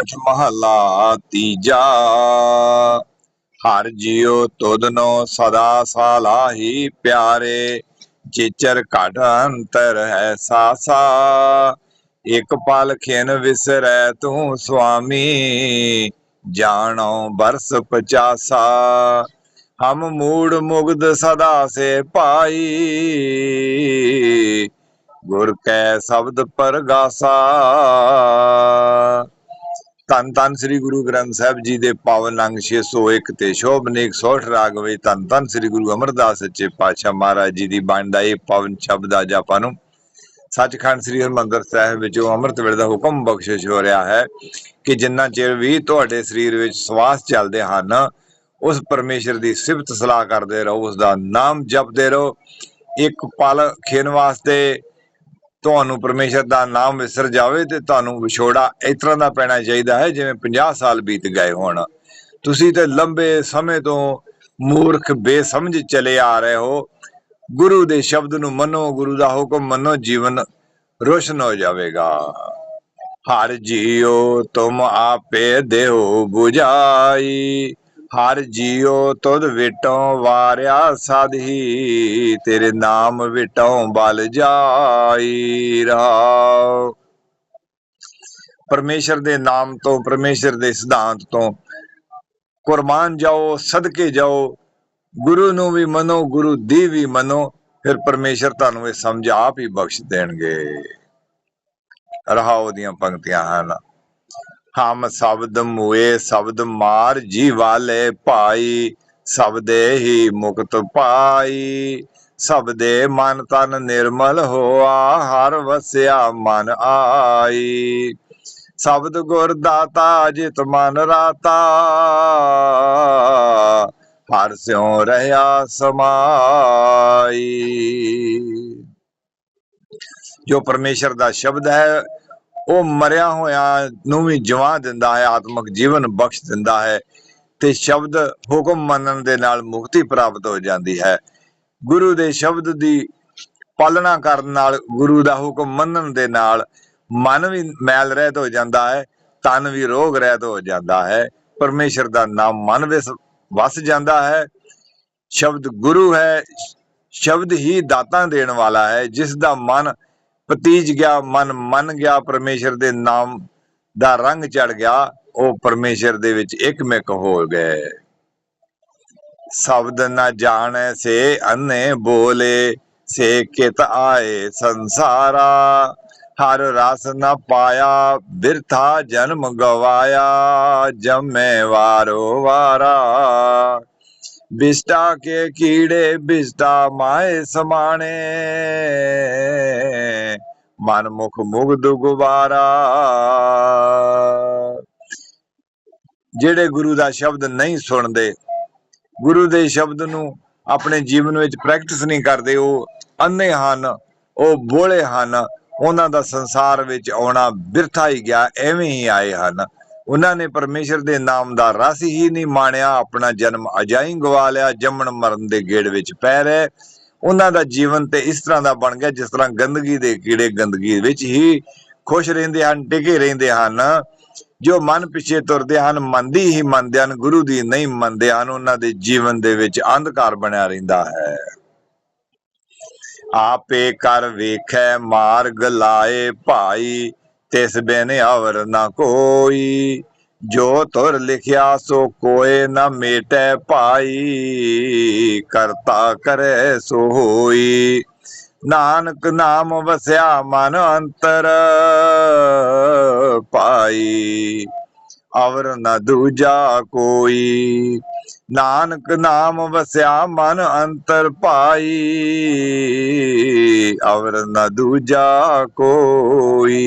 ਮਹਲਾ ਤੀਜਾ। ਹਰ ਜਿਉ ਤੁਧਨੋ ਸਦਾ ਸਾਲਾਹੀ ਪਿਆਰੇ। ਚਿਚਰ ਘਟ ਅੰਤਰ ਹੈ ਸਾਸਾ। ਇਕ ਪਲ ਖਿਨ ਵਿਸਰੈ ਤੂੰ ਸੁਆਮੀ। ਜਾਣੋ ਬਰਸ ਪਚਾਸਾ। ਹਮ ਮੂੜ ਮੁਗਦ ਸਦਾ ਸੇ ਪਾਈ ਗੁਰ ਕੈ ਸ਼ਬਦ ਪਰਗਾਸਾ। ਧੰਨ ਧੰਨ ਸ੍ਰੀ ਗੁਰੂ ਗ੍ਰੰਥ ਸਾਹਿਬ ਜੀ ਦੇ ਪਾਵਨ ਅੰਗ 601 ਤੇ ਸ਼ੋਭਨੇਕ 168 ਰਾਗ ਵਿੱਚ ਧੰਨ ਧੰਨ ਸ੍ਰੀ ਗੁਰੂ ਅਮਰਦਾਸ ਸੱਚੇ ਪਾਤਸ਼ਾਹ ਮਹਾਰਾਜ ਜੀ ਦੀ ਬਾਣੀ ਦਾ ਇਹ ਪਾਵਨ ਸ਼ਬਦ ਆ ਆਪਾਂ ਨੂੰ ਸੱਚਖੰਡ ਸ੍ਰੀ ਹਰਿਮੰਦਰ ਸਾਹਿਬ ਵਿੱਚੋਂ ਅੰਮ੍ਰਿਤ ਵੇਲੇ ਦਾ ਹੁਕਮ ਬਖਸ਼ਿਸ਼ ਹੋ ਰਿਹਾ ਹੈ ਕਿ ਜਿੰਨਾ ਚਿਰ ਵੀ ਤੁਹਾਡੇ ਸਰੀਰ ਵਿੱਚ ਸਵਾਸ ਚੱਲਦੇ ਹਨ, ਉਸ ਪਰਮੇਸ਼ਰ ਦੀ ਸਿਫਤ ਸਲਾਹ ਕਰਦੇ ਰਹੋ ਉਸ ਦਾ ਨਾਮ ਜਪਦੇ ਰਹੋ, ਇੱਕ ਪਲ ਖੇਨ ਵਾਸਤੇ ਤੁਹਾਨੂੰ ਪਰਮੇਸ਼ਰ ਦਾ ਨਾਮ ਵਿਸਰ ਜਾਵੇ ਤੇ ਤੁਹਾਨੂੰ ਵਿਛੋੜਾ ਇਸ ਤਰ੍ਹਾਂ ਦਾ ਪੈਣਾ ਚਾਹੀਦਾ ਹੈ, ਜਿਵੇਂ 50 ਸਾਲ ਬੀਤ ਗਏ ਹੋਣ। ਤੁਸੀਂ ਤੇ ਲੰਬੇ ਸਮੇਂ ਤੋਂ ਮੂਰਖ, ਬੇਸਮਝ ਚਲੇ ਆ ਰਹੇ ਹੋ। ਗੁਰੂ ਦੇ ਸ਼ਬਦ ਨੂੰ ਮੰਨੋ, ਗੁਰੂ ਦਾ ਹੁਕਮ ਮੰਨੋ, ਜੀਵਨ ਰੋਸ਼ਨ ਹੋ ਜਾਵੇਗਾ। ਹਰ ਜੀਓ ਤੁਮ ਆਪੇ ਦੇਹੋ 부ਜਾਈ ਹਰ ਜੀਉ ਤੁਧ ਵਿਟੋਂ ਵਾਰਿਆ ਸਾਧੀ, ਤੇਰੇ ਨਾਮ ਵਿਟੋਂ ਬਲ ਜਾਈ ਰਹਾਉ ਪਰਮੇਸ਼ਰ ਦੇ ਨਾਮ ਤੋਂ, ਪਰਮੇਸ਼ਰ ਦੇ ਸਿਧਾਂਤ ਤੋਂ ਕੁਰਬਾਨ ਜਾਓ, ਸਦਕੇ ਜਾਓ, ਗੁਰੂ ਨੂੰ ਵੀ ਮੰਨੋ, ਗੁਰੂ ਦੀ ਵੀ ਮੰਨੋ, ਫਿਰ ਪਰਮੇਸ਼ਰ ਤੁਹਾਨੂੰ ਇਹ ਸਮਝ ਆਪ ਹੀ ਬਖਸ਼ ਦੇਣਗੇ। ਰਹਾਉ ਦੀਆਂ ਪੰਕਤੀਆਂ ਹਨ। ਹਮ ਸ਼ਬਦ ਮੂਏ, ਸ਼ਬਦ ਮਾਰ ਜੀ ਵਾਲੇ ਭਾਈ, ਸਬਦੇ ਹੀ ਮੁਕਤ ਪਾਈ। ਸਬਦੇ ਮਨ ਤਨ ਨਿਰਮਲ ਹੋਆ, ਹਰ ਵਸਿਆ ਮਨ ਆਈ। ਸ਼ਬਦ ਗੁਰ ਦਾਤਾ ਜਿਤ ਮਨ ਰਾਤਾ, ਹਰ ਸਿਉ ਰਹਾ ਸਮਾਈ। ਜੋ ਪਰਮੇਸ਼ਰ ਦਾ ਸ਼ਬਦ ਹੈ ਉਹ ਮਰਿਆ ਹੋਇਆ ਨੂੰ ਵੀ ਜਵਾ ਦਿੰਦਾ ਹੈ, ਆਤਮਿਕ ਜੀਵਨ ਬਖਸ਼ ਦਿੰਦਾ ਹੈ ਤੇ ਸ਼ਬਦ ਹੁਕਮ ਮੰਨਣ ਦੇ ਨਾਲ ਮੁਕਤੀ ਪ੍ਰਾਪਤ ਹੋ ਜਾਂਦੀ ਹੈ। ਗੁਰੂ ਦੇ ਸ਼ਬਦ ਦੀ ਪਾਲਣਾ ਕਰਨ ਨਾਲ, ਗੁਰੂ ਦਾ ਹੁਕਮ ਮੰਨਣ ਦੇ ਨਾਲ ਮਨ ਵੀ ਮੈਲ ਰਹਿਤ ਹੋ ਜਾਂਦਾ ਹੈ, ਤਨ ਵੀ ਰੋਗ ਰਹਿਤ ਹੋ ਜਾਂਦਾ ਹੈ। ਪਰਮੇਸ਼ਰ ਦਾ ਨਾਮ ਮਨ ਵਿੱਚ ਵਸ ਜਾਂਦਾ ਹੈ। ਸ਼ਬਦ ਗੁਰੂ ਹੈ, ਸ਼ਬਦ ਹੀ ਦਾਤਾਂ ਦੇਣ ਵਾਲਾ ਹੈ, ਜਿਸ ਦਾ ਮਨ ਪਤੀਜ ਗਿਆ, ਮਨ ਮੰਨ ਗਿਆ, ਪਰਮੇਸ਼ਰ ਦੇ ਨਾਮ ਦਾ ਰੰਗ ਚੜ ਗਿਆ, ਉਹ ਪਰਮੇਸ਼ਰ ਦੇ ਵਿੱਚ ਇੱਕਮਿਕ ਹੋ ਗਏ। ਸ਼ਬਦ ਨਾ ਜਾਣੈ ਸੇ ਅੰਨੇ ਬੋਲੇ, ਸੇ ਕਿਤ ਆਏ ਸੰਸਾਰਾ। ਹਰ ਰਸ ਨਾ ਪਾਇਆ, ਬਿਰਥਾ ਜਨਮ ਗਵਾਇਆ, ਜਮੇ ਵਾਰੋ ਵਾਰਾ। ਬਿਸਟਾ ਕੇ ਕੀੜੇ ਬਿਸਟਾ ਮਾਏ ਸਮਾਣੇ। ਮਨ ਮੁਖ ਮੁਗਦ ਗੁਬਾਰਾ। ਜਿਹੜੇ ਗੁਰੂ ਦਾ ਸ਼ਬਦ ਨਹੀਂ ਸੁਣਦੇ, ਗੁਰੂ ਦੇ ਸ਼ਬਦ ਨੂੰ ਆਪਣੇ ਜੀਵਨ ਵਿੱਚ ਪ੍ਰੈਕਟਿਸ ਨਹੀਂ ਕਰਦੇ, ਉਹ ਅੰਨੇ ਹਨ, ਉਹ ਬੋਲੇ ਹਨ, ਉਹਨਾਂ ਦਾ ਸੰਸਾਰ ਵਿੱਚ ਆਉਣਾ ਬਿਰਥਾ ਹੀ ਗਿਆ, ਐਵੇਂ ਹੀ ਆਏ ਹਨ। ਉਹਨਾਂ ਨੇ ਪਰਮੇਸ਼ਰ ਦੇ ਨਾਮ ਦਾ ਰਸ ਹੀ ਨਹੀਂ ਮਾਣਿਆ, ਆਪਣਾ ਜਨਮ ਅਜਾਈ ਗਵਾ ਲਿਆ, ਜੰਮਣ ਮਰਨ ਦੇ ਗੇੜ ਵਿੱਚ ਪੈ ਰਹੇ। ਉਹਨਾਂ ਦਾ ਜੀਵਨ ਤੇ ਇਸ ਤਰ੍ਹਾਂ ਦਾ ਬਣ ਗਿਆ, ਜਿਸ ਤਰ੍ਹਾਂ ਗੰਦਗੀ ਦੇ ਕੀੜੇ ਗੰਦਗੀ ਵਿੱਚ ਹੀ ਖੁਸ਼ ਰਹਿੰਦੇ ਹਨ ਟਿਕੇ ਰਹਿੰਦੇ ਹਨ। ਜੋ ਮਨ ਪਿੱਛੇ ਤੁਰਦੇ ਹਨ ਮੰਦੀ ਹੀ ਮੰਨਦੇ ਹਨ, ਗੁਰੂ ਦੀ ਨਹੀਂ ਮੰਨਦੇ ਹਨ, ਉਹਨਾਂ ਦੇ ਜੀਵਨ ਦੇ ਵਿੱਚ ਅੰਧਕਾਰ ਬਣਿਆ ਰਹਿੰਦਾ ਹੈ। ਆਪੇ ਕਰ ਵੇਖੈ, ਮਾਰਗ ਲਾਏ ਭਾਈ ਤਿਸ ਬਿਨ ਅਵਰ ਨਾ ਕੋਈ, ਜੋ ਤੁਰ ਲਿਖਿਆ ਸੋ ਕੋਏ ਨਾ ਮੇਟੈ ਭਾਈ, ਕਰਤਾ ਕਰੈ ਸੋ ਹੋਈ। ਨਾਨਕ ਨਾਮ ਵਸਿਆ ਮਨ ਅੰਤਰ ਪਾਈ ਅਵਰ ਨ ਦੂਜਾ ਕੋਈ। ਨਾਨਕ ਨਾਮ ਵਸਿਆ ਮਨ ਅੰਤਰ ਪਾਈ। ਅਵਰ ਨ ਦੂਜਾ ਕੋਈ।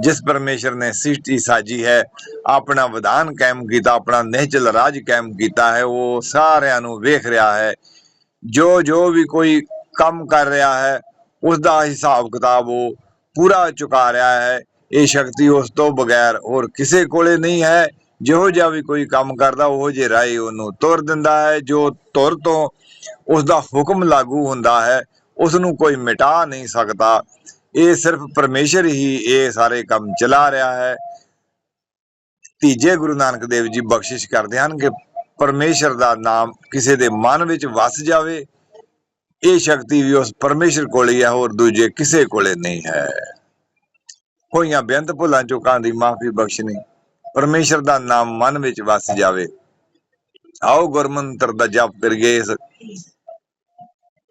ਜਿਸ ਪਰਮੇਸ਼ਰ ਨੇ ਸ੍ਰਿਸ਼ਟੀ ਸਾਜੀ ਹੈ, ਆਪਣਾ ਵਿਧਾਨ ਕਾਇਮ ਕੀਤਾ, ਆਪਣਾ ਨਿਹਚਲ ਰਾਜ ਕਾਇਮ ਕੀਤਾ ਹੈ, ਉਹ ਸਾਰਿਆਂ ਨੂੰ ਵੇਖ ਰਿਹਾ ਹੈ। ਜੋ ਜੋ ਵੀ ਕੋਈ ਕੰਮ ਕਰ ਰਿਹਾ ਹੈ ਉਸ ਦਾ ਹਿਸਾਬ ਕਿਤਾਬ ਉਹ ਪੂਰਾ ਚੁਕਾ ਰਿਹਾ ਹੈ। ਇਹ ਸ਼ਕਤੀ ਉਸ ਤੋਂ ਬਗੈਰ ਹੋਰ ਕਿਸੇ ਕੋਲੇ ਨਹੀਂ ਹੈ। ਜਿਹੋ ਜਿਹਾ ਵੀ ਕੋਈ ਕੰਮ ਕਰਦਾ, ਉਹ ਜੇ ਰਾਈ ਉਹਨੂੰ ਤੁਰ ਦਿੰਦਾ ਹੈ। ਜੋ ਤੁਰ ਤੋਂ ਉਸ ਦਾ ਹੁਕਮ ਲਾਗੂ ਹੁੰਦਾ ਹੈ ਉਸ ਨੂੰ ਕੋਈ ਮਿਟਾ ਨਹੀਂ ਸਕਦਾ। ਇਹ ਸਿਰਫ ਪਰਮੇਸ਼ਰ ਹੀ ਇਹ ਸਾਰੇ ਕੰਮ ਚਲਾ ਰਿਹਾ ਹੈ। ਤੀਜੇ ਗੁਰੂ ਨਾਨਕ ਦੇਵ ਜੀ ਬਖਸ਼ਿਸ਼ ਕਰਦੇ ਹਨ ਕਿ ਪਰਮੇਸ਼ਰ ਦਾ ਨਾਮ ਕਿਸੇ ਦੇ ਮਨ ਵਿੱਚ ਵਸ ਜਾਵੇ। ਇਹ ਸ਼ਕਤੀ ਵੀ ਉਸ ਪਰਮੇਸ਼ਰ ਕੋਲ ਹੀ ਹੈ, ਹੋਰ ਦੂਜੇ ਕਿਸੇ ਕੋਲੇ ਨਹੀਂ ਹੈ। ਹੋਈਆਂ ਬੇਅੰਤ ਭੁੱਲਾਂ ਚੁੱਕਾਂ ਦੀ ਮਾਫੀ ਬਖਸ਼ਣੀ, ਪਰਮੇਸ਼ਰ ਦਾ ਨਾਮ ਮਨ ਵਿੱਚ ਵਸ ਜਾਵੇ। ਆਓ ਗੁਰਮੰਤਰ ਦਾ ਜਪ ਕਰੀਏ ਇਸ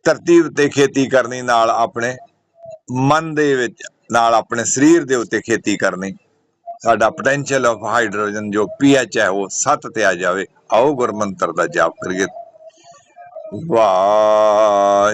ਧਰਤੀ ਉੱਤੇ ਖੇਤੀ ਕਰਨੀ ਨਾਲ ਆਪਣੇ, ਮਨ ਦੇ ਵਿੱਚ ਨਾਲ ਆਪਣੇ ਸਰੀਰ ਦੇ ਉੱਤੇ ਖੇਤੀ ਕਰਨੀ। ਸਾਡਾ ਪੋਟੈਂਸ਼ੀਅਲ ਆਫ ਹਾਈਡਰੋਜਨ ਜੋ ਪੀਐਚ ਹੈ ਉਹ 7 ਤੇ ਆ ਜਾਵੇ। ਆਓ ਗੁਰਮੰਤਰ ਦਾ ਜਾਪ ਕਰੀਏ। ਵਾਹਿਗੁਰੂ